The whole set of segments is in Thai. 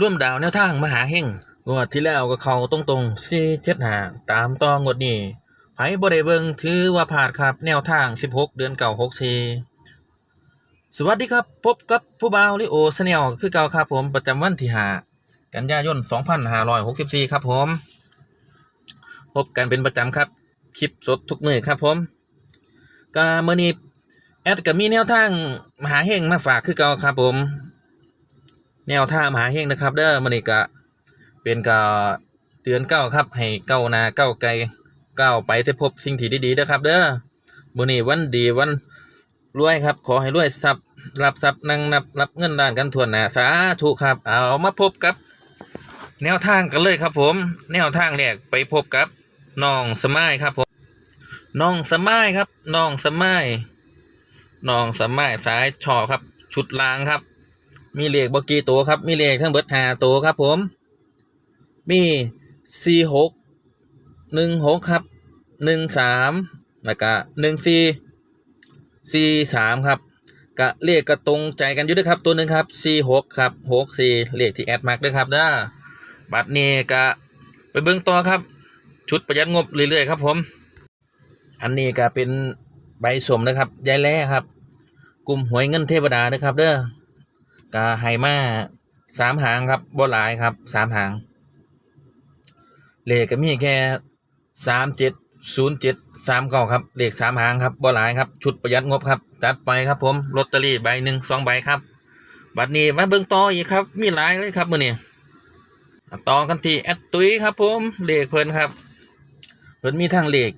ร่วมดาวแนวทางมหาเฮงงวดที่แล้วก็เขาตรงๆสี่เจ็ดหาตามต่องวดนี้ไผบ่ได้เบิงถือว่าพลาดครับแนวทาง 16 เดือนเก่า64สวัสดีครับ พบกับผู้บ่าวลิโอสแนลคือเก่าครับผมประจำวันที่5กันยายน 2564 ครับผม พบกันเป็นประจำครับ คลิปสดทุกมือครับผมก็มื้อนี้แอดก็มีแนวทางมหาเฮงมาฝากคือเก่าครับผม แนวทางมหาเฮงนะครับ เด้อมื้อนี้ก็เป็นก็เตือนเก้าครับ ให้เก้านาเก้าไกลเก้าไปให้พบสิ่งที่ดีๆนะครับเด้อมื้อนี้วันดีวันรวยครับ ขอให้รวยทรัพย์รับทรัพย์นั่งนับรับเงินล้านกันทวหน้าสาธุครับ เอามาพบกับ แนวทางกันเลยครับ ผม แนวทางแรกไปพบกับน้องสมัยครับผมน้องสมัยครับน้องสมัยน้องสมัยสายชอครับ ชุดลางครับ มีเลขบกี่ตัวครับ มีเลขทั้งเบิดหาตัวครับ ผม มีสี่หกหนึ่งหกครับหนึ่งสามแล้วก็หนึ่งสี่สี่สามครับกะเลขกระตรงใจกันอยู่ด้วยครับ ตัวหนึ่งครับสี่หกครับหกสี่เลขที่แอดมาร์กด้วยครับเด้อบัตรนี้กะไปเบิ่งต่อครับ ชุดประหยัดงบเรื่อยๆครับ ผม อันนี้ก็เป็นใบสมนะครับยายแล่ครับ กลุ่มหวยเงินเทวดานะครับ เด้อ กาไฮมาสามหางครับบ่หลายครับสามหาง เลขก็มีแค่สามเจ็ดศูนย์เจ็ดสามเก้าครับเลขสามหางครับบ่หลายครับ ชุดประหยัดงบครับจัดไปครับผมลอตเตอรี่ใบหนึ่งสองใบครับ บัดนี้มาเบิ่งต่ออีกครับ มีหลายเลยครับมื้อนี้ต่อกันที่แอดตุ้ยครับผมเลขเพิ่นครับเพิ่นมีทางเลข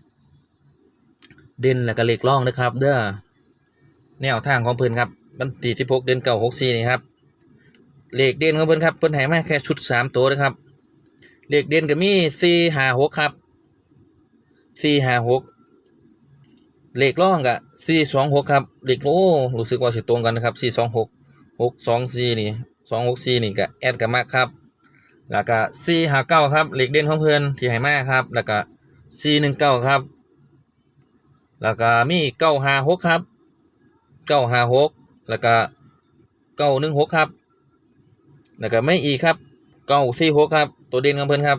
เด่นและก็เลขร่องนะครับ เด้อแนวทางของเพิ่นครับ วันที่สิบหกเดือนเก้าหกสี่นี่ครับเลขเด่นของเพิ่นครับเพิ่นให้มาแค่ชุดสามตัวนะครับเลขเด่นก็มีสี่ห้าหกครับสี่ห้าหกเลขร่องก็สี่สองหกครับเลขโอ้รู้สึกว่าสิตรงกันนะครับสี่สองหกหกสองสี่นี่สองหกสี่นี่ก็แอดกันมากครับ แล้วก็สี่ห้าเก้าครับเลขเด่นของเพิ่นที่ให้มาครับ แล้วก็สี่หนึ่งเก้าครับ แล้วก็มีเก้าห้าหกครับเก้าห้าหก แล้วก็เก้าหนึ่งหกครับ แล้วก็ไม่อีกครับเก้าสี่หกครับ ตัวเด่นของเพิ่นครับ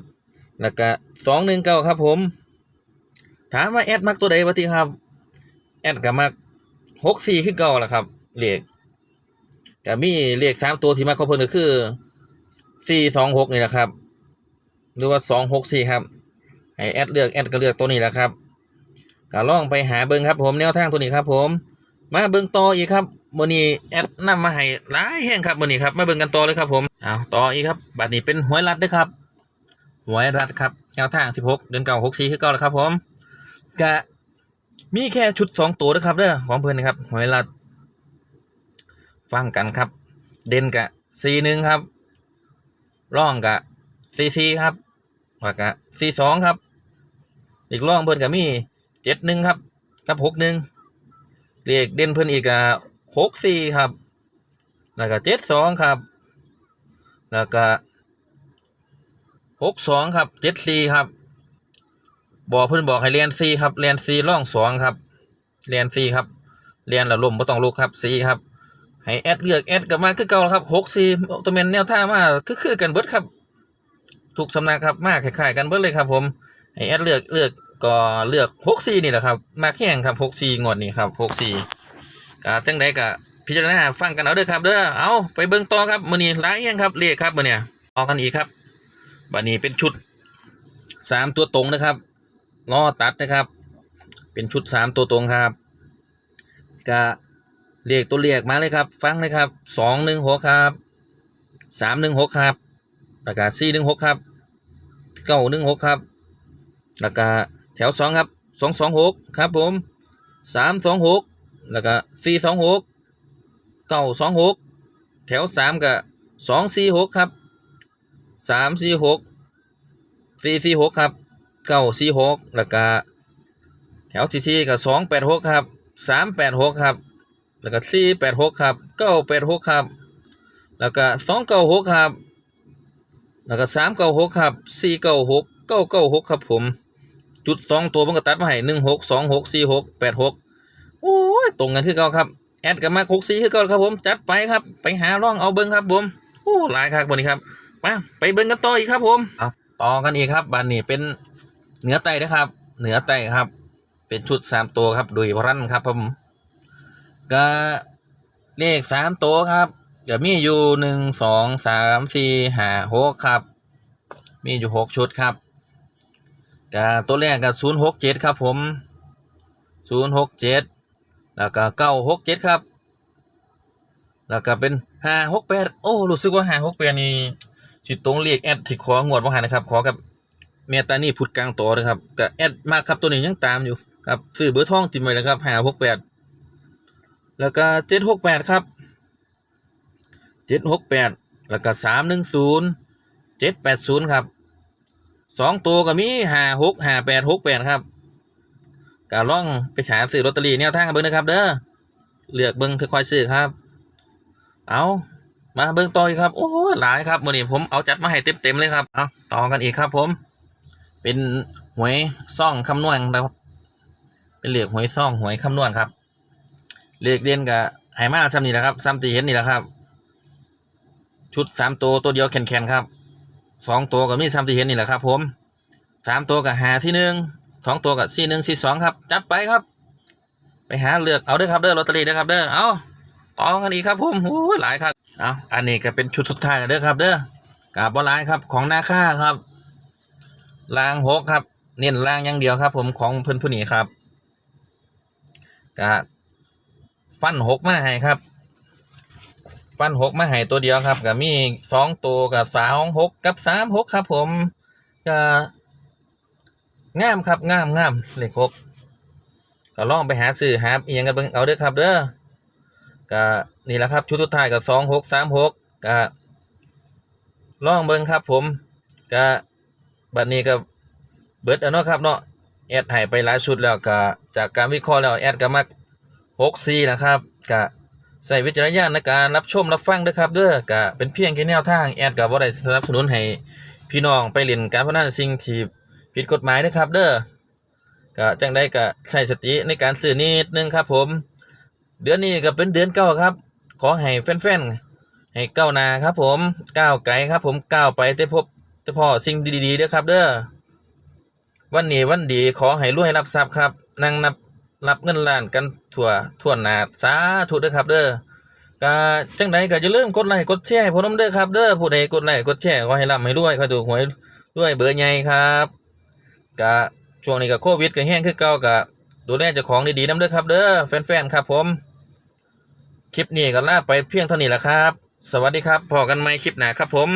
แล้วก็สองหนึ่งเก้าครับผม ถามว่าแอดมักตัวใดวะทีครับ แอดก็มักหกสี่ขึ้นเก้าแหละครับเลขก็มีเลขสามตัวที่มักของเพิ่นก็คือสี่สองหกนี่แหละครับ หรือว่าสองหกสี่ครับให้แอดเลือกแอดก็เลือกตัวนี้แหละครับก็ลองไปหาเบิ่งครับผมแนวทางตัวนี้ครับผม มาเบิ่งต่ออีกครับ มื้อนี้แอดนำมาให้หลายแห่งครับมื้อนี้ครับมาเบิ่งกันต่อเลยครับผมอ้าวต่ออีกครับบัดนี้เป็นหวยรัดเด้อครับหวยรัดครับแนวทาง 16 เดือนเก่า64คือเก่าแล้วครับผมกะมีแค่ชุด 2 ตัวนะครับเด้อของเพิ่นนะครับหวยรัดฟังกันครับ เด่นกะ41ครับร่องกะ44ครับว่ากะ42ครับ อีกร่องเพิ่นก็มี71ครับกับ61เลขเด่นเพิ่นอีกอะ หกสี่ครับ แล้วก็เจ็ดสองครับ แล้วก็หกสองครับเจ็ดสี่ครับ บอกเพิ่อนบอกให้เรียนสี่ครับเรียนสี่ร่องสองครับเรียนสี่ครับเรียนแล้วลมบ่ต้องลุกครับสี่ครับ ให้แอดเลือกแอดกลับมาคือเก่าครับหกสี่ตัวเมนแนวท่ามาคือคือกันเบิดครับถูกสำนักครับมากคล้ายๆกันเบิดเลยครับ ผมให้แอดเลือกเลือกก็เลือกหกสี่นี่แหละครับ มาแข่งครับหกสี่งวดนี่ครับหกสี่ กะจังใดกะพิจารณาฟังกันเอาเด้อครับเด้อเอาไปเบิ่งต่อครับมื้อนี้หลายอย่างครับเลขครับมื้อเนี่ยออกกันอีกครับบัดนี้เป็นชุดสามตัวตรงนะครับล้อตัดนะครับ เป็นชุดสามตัวตรงครับกะเลขตัวเลขมาเลยครับ ฟังเลยครับสองหนึ่งหกครับสามหนึ่งหกครับแล้วก็สี่หนึ่งหกครับเก้าหนึ่งหกครับแล้วก็แถวสองครับสองสองหกครับผมสามสองหก แล้วก็สี่สองหกเก้าสองหกแถวสามก็สองสี่หกครับสามสี่หกสี่สี่หกครับเก้าสี่หกแล้วก็แถวที่สี่ก็สองแปดหกครับสามแปดหกครับแล้วก็สี่แปดหกครับเก้าแปดหกครับแล้วก็สองเก้าหกครับ แล้วก็สามเก้าหกครับสี่เก้าหกเก้าเก้าหกครับผม จุดสองตัวมันก็ตัดมาให้หนึ่งหกสองหกสี่หกแปดหก ยตรงกันที่เก่าครับแอดกับมาหกสี่คือเก่าครับผมจัดไปครับไปหาล่องเอาเบิ้งครับผมโอ้หลายครับวันนี้ครับมาไปเบิ่งกันต่ออีกครับผมเอาต่อกันอีกครับบันนี้เป็นเหนือไตนะครับ เหนือไตครับ เป็นชุดสามตัวครับโดยพรันครับผมก็เลขสามตัวครับก็มีอยู่หนึ่งสองสามสี่ห้าหกครับ มีอยู่หกชุดครับก็ตัวแรกก็ศูนย์หกเจ็ดครับผมศูนย์หกเจ็ด แล้วก็เก้าหกเจ็ดครับ แล้วก็เป็นห้าหกแปดโอ้ รู้สึกว่าห้าหกแปดนี่สิตรงเรียกแอดที่ของวดว่าหานะครับ ขอกับเมตานี่พุดกลางตัวเลยครับก็แอดมากครับตัวนี้ยังตามอยู่ครับซื้อเบอร์ท่องติดไว้แล้วครับห้าหกแปดแล้วก็เจ็ดหกแปดครับเจ็ดหกแปดแล้วก็สามหนึ่งศูนย์เจ็ดแปดศูนย์ครับสองตัวก็มีห้าหกห้าแปดหกแปดครับ ก็ล่องไปหาซื้อลอตเตอรี่แนวทางเบิ้งนะครับ เด้อเลือกเบิ้งค่อยๆซื้อครับ เอามาเบิ่งต่อครับโอ้โหหลายครับมื่อนี้ผมเอาจัดมาให้เต็มๆเลยครับเอาต่อกันอีกครับ ผม เป็นหวยซ่องคำนวณนะครับ เป็นเหลียกหวยซ่องหวยคำนวณครับเลขเด่นกับไฮมาซ้ำนี่แหละครับซ้ำตีเห็นนี่แหละครับ ชุดสามตัวตัวเดียวแข็งๆครับสองตัวกับมีซ้ำตีเห็นนี่แหละครับ ผมสามตัวกับหาที่หนึ่ง สองตัวกับสี่หนึ่งสี่สองครับ จัดไปครับ ไปหาเลือกเอาเด้อครับเด้อลอตเตอรี่เด้อครับเด้อเอาต่อกันอีกครับผมโอ้ยหลายครับเอาอันนี้ก็เป็นชุดสุดท้ายแล้วเด้อครับ เด้อกาบบอลายครับของนาค่าครับลางหกครับ เน้นลางอย่างเดียวครับ ผมของเพื่อนผู้นี้ครับกะฟันหกมาให้ครับ ฟันหกมาให้ตัวเดียวครับก็มีสองตัวกับสามหกกับสามหกครับ ผมก็ งามครับงามงามเลขหกก็ลองไปหาซื้อหาเอียงกันเบิ่งเอาเด้อครับเด้อก็นี่แหละครับชุดสุดท้ายกับสองหกสามหกก็ลองเบิ่งครับผมก็บัดนี้ก็เบิดแล้วเนาะครับเนาะแอดให้ไปหลายชุดแล้วก็จากการวิเคราะห์แล้วแอดก็มักหกซีนะครับก็ใส่วิจารณญาณในการรับชมรับฟังด้วยครับเด้อก็เป็นเพียงแค่แนวทางแอดก็บ่ได้สนับสนุนให้พี่น้องไปเล่นการพนันสิ่งที่ ผิดกฎหมายนะครับ เด้อก็จังได้ก็ใช้สติในการซื้อนิดนึงครับ ผม เดือนนี้ก็เป็นเดือนเก้าครับ ขอให้แฟนๆให้ก้าวนาครับ ผมก้าวไกลครับ ผมก้าวไปแต่พบแต่พอสิ่งดีๆเด้อครับ เด้อวันนี้วันดีขอให้รวยรับทรัพย์ครับนั่งนับรับเงินล้านกันทั่วทั่วหนาสาธุเด้อครับ เด้อก็จังใดก็อย่าลืมกดไลค์กดแชร์ให้ผมนำเด้อครับเด้อผู้ใดกดไลค์กดแชร์ขอให้ร่ำให้รวยขอให้ถูกหวยรวยเบอร์ใหญ่ครับ กะช่วงนี้กับโควิดกับแห้งคือเก่ากะดูแลเจ้าของดีๆนำเด้อครับ เด้อแฟนๆครับผม คลิปนี้ก็ลาไปเพียงเท่านี้แหละครับ สวัสดีครับพอกันใหม่คลิปหน้าครับผม